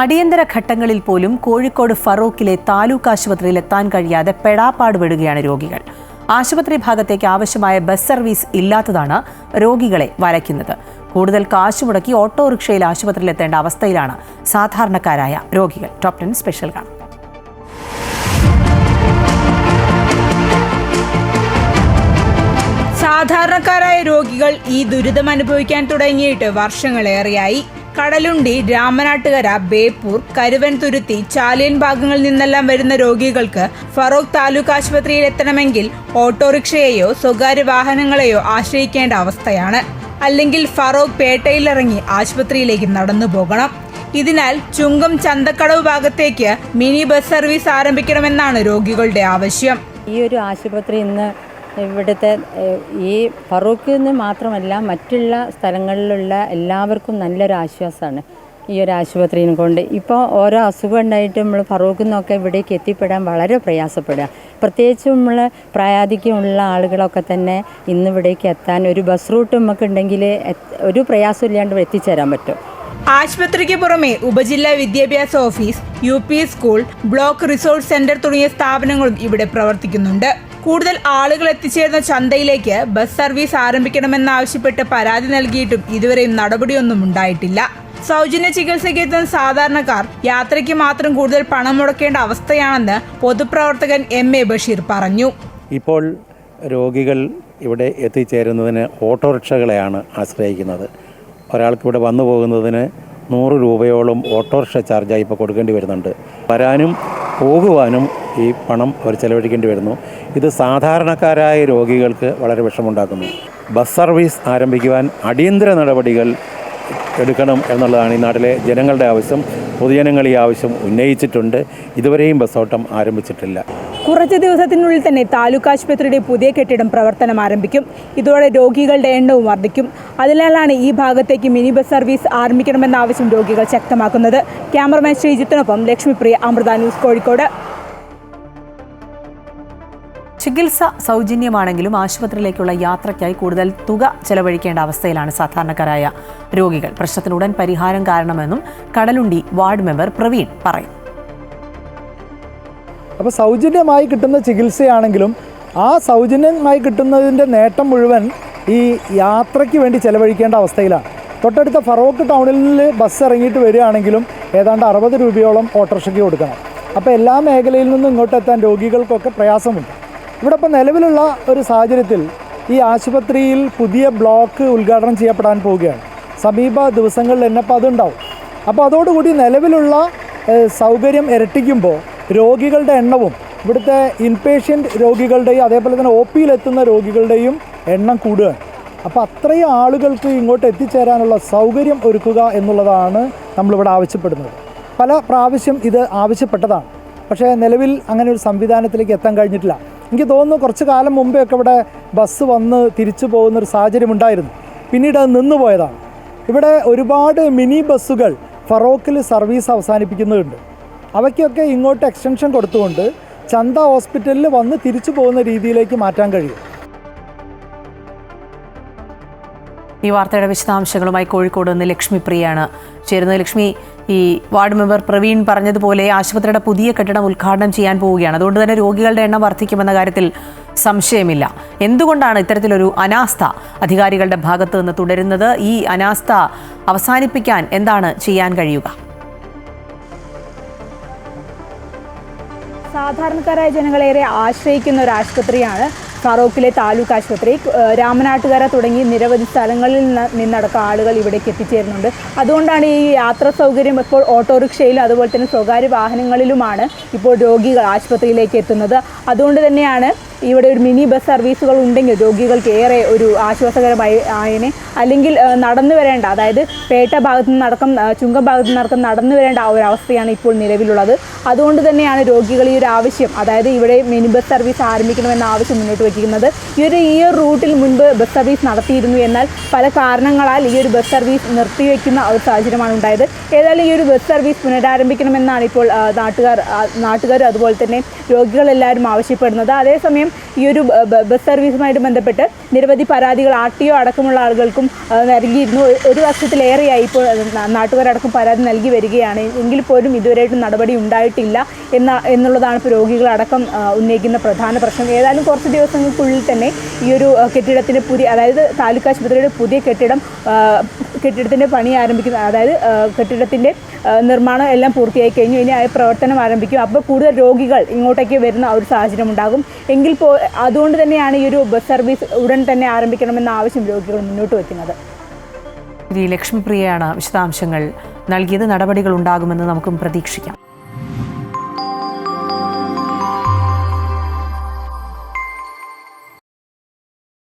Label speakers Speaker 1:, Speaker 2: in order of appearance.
Speaker 1: അടിയന്തര ഘട്ടങ്ങളിൽ പോലും കോഴിക്കോട് ഫറൂഖിലെ താലൂക്ക് ആശുപത്രിയിൽ എത്താൻ കഴിയാതെ പെടാപ്പാട് പെടുകയാണ് രോഗികൾ. ആശുപത്രി ഭാഗത്തേക്ക് ആവശ്യമായ ബസ് സർവീസ് ഇല്ലാത്തതാണ് രോഗികളെ വലയ്ക്കുന്നത് കൂടുതൽ കാശ് മുടക്കി ഓട്ടോറിക്ഷയിൽ ആശുപത്രിയിൽ എത്തേണ്ട അവസ്ഥയിലാണ് സാധാരണക്കാരായ രോഗികൾ. ടോപ് ടെൻ സ്പെഷ്യൽ കാണാം.
Speaker 2: സാധാരണക്കാരായ രോഗികൾ ഈ ദുരിതം അനുഭവിക്കാൻ തുടങ്ങിയിട്ട് വർഷങ്ങളേറെയായി. കടലുണ്ടി രാമനാട്ടുകര ബേപ്പൂർ കരുവൻതുരുത്തി ചാലിയൻ ഭാഗങ്ങളിൽ നിന്നെല്ലാം വരുന്ന രോഗികൾക്ക് ഫറോക്ക് താലൂക്ക് ആശുപത്രിയിൽ എത്തണമെങ്കിൽ ഓട്ടോറിക്ഷയെയോ സ്വകാര്യ വാഹനങ്ങളെയോ ആശ്രയിക്കേണ്ട അവസ്ഥയാണ്. അല്ലെങ്കിൽ ഫറോക്ക് പേട്ടയിലിറങ്ങി ആശുപത്രിയിലേക്ക് നടന്നു പോകണം. ഇതിനാൽ ചുങ്കം ചന്തക്കടവ് ഭാഗത്തേക്ക് മിനി ബസ് സർവീസ് ആരംഭിക്കണമെന്നാണ് രോഗികളുടെ ആവശ്യം.
Speaker 3: ഈ ഒരു ആശുപത്രി ഇന്ന് ഇവിടുത്തെ ഈ ഫറൂഖിൽ നിന്ന് മാത്രമല്ല മറ്റുള്ള സ്ഥലങ്ങളിലുള്ള എല്ലാവർക്കും നല്ലൊരു ആശ്വാസമാണ് ഈ ഒരു ആശുപത്രിയും കൊണ്ട്. ഇപ്പോൾ ഓരോ അസുഖം ഉണ്ടായിട്ട് നമ്മൾ ഫറൂഖിൽ നിന്നൊക്കെ ഇവിടേക്ക് എത്തിപ്പെടാൻ വളരെ പ്രയാസപ്പെടുക. പ്രത്യേകിച്ച് നമ്മൾ പ്രായാധിക്യമുള്ള ആളുകളൊക്കെ തന്നെ ഇന്ന് ഇവിടേക്ക് എത്താൻ ഒരു ബസ് റൂട്ട് നമുക്ക് ഉണ്ടെങ്കിൽ ഒരു പ്രയാസമില്ലാണ്ട് എത്തിച്ചേരാൻ പറ്റും.
Speaker 2: ആശുപത്രിക്ക് പുറമെ ഉപജില്ലാ വിദ്യാഭ്യാസ ഓഫീസ് യു സ്കൂൾ ബ്ലോക്ക് റിസോഴ്സ് സെന്റർ തുടങ്ങിയ സ്ഥാപനങ്ങളും ഇവിടെ പ്രവർത്തിക്കുന്നുണ്ട്. കൂടുതൽ ആളുകൾ എത്തിച്ചേരുന്ന ചന്തയിലേക്ക് ബസ് സർവീസ് ആരംഭിക്കണമെന്നാവശ്യപ്പെട്ട് പരാതി നൽകിയിട്ടും ഇതുവരെയും നടപടിയൊന്നും ഉണ്ടായിട്ടില്ല. സൗജന്യ ചികിത്സയ്ക്ക് എത്തുന്ന സാധാരണക്കാർ യാത്രയ്ക്ക് മാത്രം കൂടുതൽ പണം മുടക്കേണ്ട അവസ്ഥയാണെന്ന് പൊതുപ്രവർത്തകൻ എം എ ബഷീർ പറഞ്ഞു.
Speaker 4: ഇപ്പോൾ രോഗികൾ ഇവിടെ എത്തിച്ചേരുന്നതിന് ഓട്ടോറിക്ഷകളെയാണ് ആശ്രയിക്കുന്നത്. ഒരാൾക്ക് ഇവിടെ വന്നു പോകുന്നതിന് നൂറ് രൂപയോളം ഓട്ടോറിക്ഷ ചാർജായി ഇപ്പോൾ കൊടുക്കേണ്ടി വരുന്നുണ്ട്. വരാനും പോകുവാനും ഈ പണം അവർ ചെലവഴിക്കേണ്ടി വരുന്നു. ഇത് സാധാരണക്കാരായ രോഗികൾക്ക് വളരെ വിഷമുണ്ടാക്കുന്നു ബസ് സർവീസ് ആരംഭിക്കുവാൻ അടിയന്തര നടപടികൾ എടുക്കണം എന്നുള്ളതാണ് ഈ നാട്ടിലെ ജനങ്ങളുടെ ആവശ്യം. പൊതുജനങ്ങൾ ഈ ആവശ്യം ഉന്നയിച്ചിട്ടുണ്ട്. ഇതുവരെയും ബസ്സോട്ടം ആരംഭിച്ചിട്ടില്ല.
Speaker 2: കുറച്ച് ദിവസത്തിനുള്ളിൽ തന്നെ താലൂക്ക് ആശുപത്രിയുടെ പുതിയ കെട്ടിടം പ്രവർത്തനം ആരംഭിക്കും. ഇതോടെ രോഗികളുടെ എണ്ണവും വർദ്ധിക്കും. അതിനാലാണ് ഈ ഭാഗത്തേക്ക് മിനി ബസ് സർവീസ് ആരംഭിക്കണമെന്ന ആവശ്യം രോഗികൾ ശക്തമാക്കുന്നത്. ക്യാമറമാൻ ശ്രീജിത്തിനൊപ്പം ലക്ഷ്മിപ്രിയ അമൃത ന്യൂസ് കോഴിക്കോട്.
Speaker 1: ചികിത്സ സൗജന്യമാണെങ്കിലും ആശുപത്രിയിലേക്കുള്ള യാത്രയ്ക്കായി കൂടുതൽ തുക ചെലവഴിക്കേണ്ട അവസ്ഥയിലാണ് സാധാരണക്കാരായ രോഗികൾ. പ്രശ്നത്തിനുടൻ പരിഹാരം കാരണമെന്നും കടലുണ്ടി വാർഡ് മെമ്പർ പ്രവീൺ പറയും
Speaker 5: അപ്പോൾ സൗജന്യമായി കിട്ടുന്ന ചികിത്സയാണെങ്കിലും ആ സൗജന്യമായി കിട്ടുന്നതിന്റെ നേട്ടം മുഴുവൻ ഈ യാത്രയ്ക്ക് വേണ്ടി ചെലവഴിക്കേണ്ട അവസ്ഥയിലാണ്. തൊട്ടടുത്ത ഫറോക്ക് ടൗണിൽ ബസ് ഇറങ്ങിയിട്ട് വരികയാണെങ്കിലും ഏതാണ്ട് അറുപത് രൂപയോളം ഓട്ടോറിക്ഷയ്ക്ക് കൊടുക്കണം. അപ്പോൾ എല്ലാ മേഖലയിൽ നിന്നും ഇങ്ങോട്ടെത്താൻ രോഗികൾക്കൊക്കെ പ്രയാസമുണ്ട്. ഇവിടെ ഇപ്പോൾ നിലവിലുള്ള ഒരു സാഹചര്യത്തിൽ ഈ ആശുപത്രിയിൽ പുതിയ ബ്ലോക്ക് ഉദ്ഘാടനം ചെയ്യപ്പെടാൻ പോവുകയാണ്. സമീപ ദിവസങ്ങളിൽ തന്നെ അപ്പോൾ അതുണ്ടാവും. അപ്പോൾ അതോടുകൂടി നിലവിലുള്ള സൗകര്യം ഇരട്ടിക്കുമ്പോൾ രോഗികളുടെ എണ്ണവും ഇവിടുത്തെ ഇൻപേഷ്യന്റ് രോഗികളുടെയും അതേപോലെ തന്നെ ഒ പിയിലെത്തുന്ന രോഗികളുടെയും എണ്ണം കൂടുകയാണ്. അപ്പോൾ അത്രയും ആളുകൾക്ക് ഇങ്ങോട്ട് എത്തിച്ചേരാനുള്ള സൗകര്യം ഒരുക്കുക എന്നുള്ളതാണ് നമ്മളിവിടെ ആവശ്യപ്പെടുന്നത്. പല പ്രാവശ്യം ഇത് ആവശ്യപ്പെട്ടതാണ്. പക്ഷേ നിലവിൽ അങ്ങനെ ഒരു സംവിധാനത്തിലേക്ക് എത്താൻ കഴിഞ്ഞിട്ടില്ല. എനിക്ക് തോന്നുന്നു കുറച്ച് കാലം മുമ്പേ ഒക്കെ ഇവിടെ ബസ് വന്ന് തിരിച്ചു പോകുന്ന ഒരു സാഹചര്യം ഉണ്ടായിരുന്നു. പിന്നീട് അത് നിന്നു പോയതാണ്. ഇവിടെ ഒരുപാട് മിനി ബസ്സുകൾ ഫറോക്കിൽ സർവീസ് അവസാനിപ്പിക്കുന്നുണ്ട്. അവയ്ക്കൊക്കെ ഇങ്ങോട്ട് എക്സ്റ്റൻഷൻ കൊടുത്തുകൊണ്ട് ചന്ത ഹോസ്പിറ്റലിൽ വന്ന് തിരിച്ചു പോകുന്ന രീതിയിലേക്ക് മാറ്റാൻ കഴിയും.
Speaker 1: ഈ വാർത്തയുടെ വിശദാംശങ്ങളുമായി കോഴിക്കോട് നിന്ന് ലക്ഷ്മി പ്രിയാണ് ചേരുന്നത്. ലക്ഷ്മി ഈ വാർഡ് മെമ്പർ പ്രവീൺ പറഞ്ഞതുപോലെ ആശുപത്രിയുടെ പുതിയ കെട്ടിടം ഉദ്ഘാടനം ചെയ്യാൻ പോവുകയാണ്. അതുകൊണ്ട് തന്നെ രോഗികളുടെ എണ്ണം വർദ്ധിക്കുമെന്ന കാര്യത്തിൽ സംശയമില്ല. എന്തുകൊണ്ടാണ് ഇത്തരത്തിലൊരു അനാസ്ഥ അധികാരികളുടെ ഭാഗത്ത് നിന്ന് തുടരുന്നത്? ഈ അനാസ്ഥ അവസാനിപ്പിക്കാൻ എന്താണ് ചെയ്യാൻ കഴിയുക?
Speaker 2: സാധാരണക്കാരായ ജനങ്ങളേറെ ആശ്രയിക്കുന്ന ഒരു ആശുപത്രിയാണ് ഫറോക്കിലെ താലൂക്ക് ആശുപത്രി രാമനാട്ടുകര തുടങ്ങി നിരവധി സ്ഥലങ്ങളിൽ നിന്ന് നിന്നടക്കം ആളുകൾ ഇവിടേക്ക് എത്തിച്ചേരുന്നുണ്ട്. അതുകൊണ്ടാണ് ഈ യാത്രാ സൗകര്യം ഇപ്പോൾ ഓട്ടോറിക്ഷയിലും അതുപോലെ തന്നെ സ്വകാര്യ വാഹനങ്ങളിലുമാണ് ഇപ്പോൾ രോഗികൾ ആശുപത്രിയിലേക്ക് എത്തുന്നത്. അതുകൊണ്ട് തന്നെയാണ് ഇവിടെ ഒരു മിനി ബസ് സർവീസുകൾ ഉണ്ടെങ്കിൽ രോഗികൾക്ക് ഏറെ ഒരു ആശ്വാസകരമായി ആയനെ. അല്ലെങ്കിൽ നടന്നു വരേണ്ട അതായത് പേട്ട ഭാഗത്തു നിന്നടക്കം ഏഹ് ചുങ്കം ഭാഗത്തു നിന്നടക്കം നടന്നു വരേണ്ട ഒരു അവസ്ഥയാണ് ഇപ്പോൾ നിലവിലുള്ളത്. അതുകൊണ്ട് തന്നെയാണ് രോഗികൾ ഈ ഒരു ആവശ്യം അതായത് ഇവിടെ മിനി ബസ് സർവീസ് ആരംഭിക്കണമെന്ന ആവശ്യം മുന്നോട്ട് വയ്ക്കുന്നത്. ഈ ഒരു ഈ ഒരു റൂട്ടിൽ മുൻപ് ബസ് സർവീസ് നടത്തിയിരുന്നു എന്നാൽ പല കാരണങ്ങളാൽ ഈ ഒരു ബസ് സർവീസ് നിർത്തിവെക്കുന്ന ഒരു സാഹചര്യമാണ് ഉണ്ടായത്. ഏതായാലും ഈ ഒരു ബസ് സർവീസ് പുനരാരംഭിക്കണമെന്നാണ് ഇപ്പോൾ നാട്ടുകാർ നാട്ടുകാർ അതുപോലെ തന്നെ രോഗികളെല്ലാവരും ആവശ്യപ്പെടുന്നത്. അതേസമയം അതേസമയം ഈ ഒരു ബസ് സർവീസുമായിട്ട് ബന്ധപ്പെട്ട് നിരവധി പരാതികൾ ആർ ടി ഒ അടക്കമുള്ള ആളുകൾക്കും നൽകിയിരുന്നു. ഒരു വർഷത്തിലേറെയായി ഇപ്പോൾ നാട്ടുകാരടക്കം പരാതി നൽകി വരികയാണ്. എങ്കിൽ പോലും ഇതുവരെയായിട്ടും നടപടി ഉണ്ടായിട്ടില്ല എന്ന എന്നുള്ളതാണ് ഇപ്പോൾ രോഗികളടക്കം ഉന്നയിക്കുന്ന പ്രധാന പ്രശ്നം. ഏതായാലും കുറച്ച് ദിവസങ്ങൾക്കുള്ളിൽ തന്നെ ഈ ഒരു കെട്ടിടത്തിന് പുതിയ അതായത് താലൂക്ക് ആശുപത്രിയുടെ പുതിയ കെട്ടിടം കെട്ടിടത്തിന്റെ പണി ആരംഭിക്കുന്ന അതായത് കെട്ടിടത്തിന്റെ നിർമ്മാണം എല്ലാം പൂർത്തിയായി കഴിഞ്ഞു. ഇനി ആ പ്രവർത്തനം ആരംഭിക്കും. അപ്പോൾ കൂടുതൽ രോഗികൾ ഇങ്ങോട്ടേക്ക് വരുന്ന ഒരു സാഹചര്യം ഉണ്ടാകും. എങ്കിൽ പോ അതുകൊണ്ട് തന്നെയാണ് ഈ ഒരു ബസ് സർവീസ് ഉടൻ തന്നെ ആരംഭിക്കണമെന്ന ആവശ്യം രോഗികൾ മുന്നോട്ട് വയ്ക്കുന്നത്.
Speaker 1: ശ്രീ ലക്ഷ്മിപ്രിയയാണ് വിശദാംശങ്ങൾ നൽകിയത്. നടപടികൾ ഉണ്ടാകുമെന്ന് നമുക്കും പ്രതീക്ഷിക്കാം.